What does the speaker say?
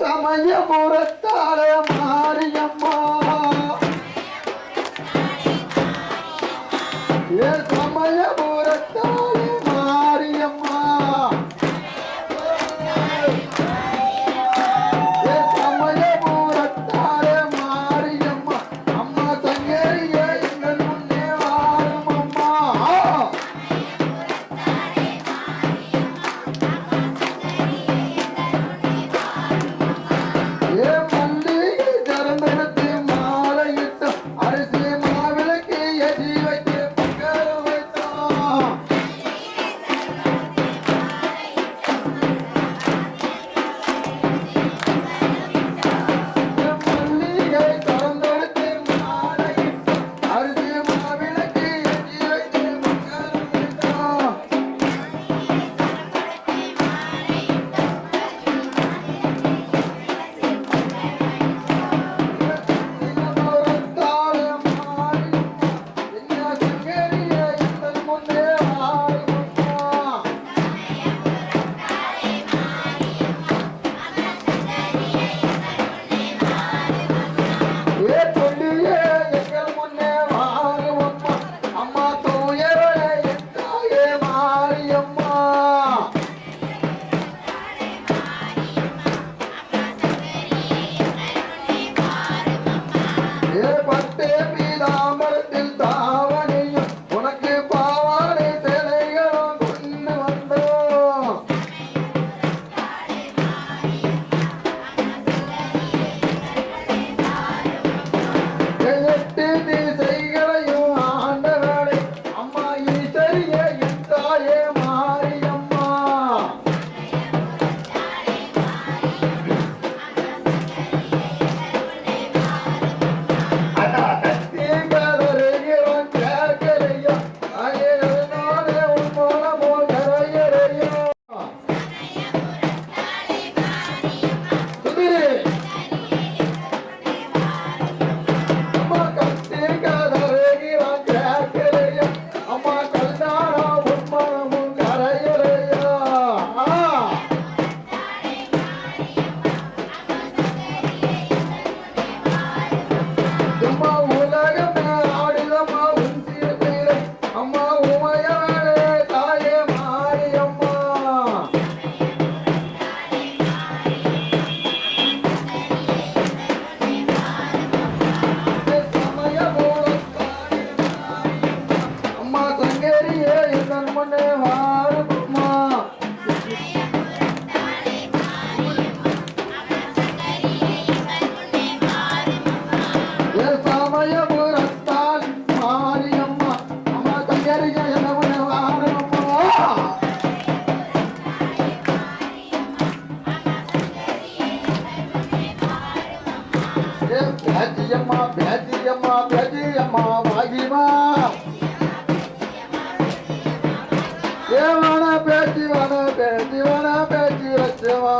சமயபுரத்தாள மாரியம்மா ஏ en este. பேத்தியம்மா பேத்தியம்மா பேத்தியம்மா வாகிமா ஏவான பேத்திவான பேத்திவான பேத்தி வச்சவா.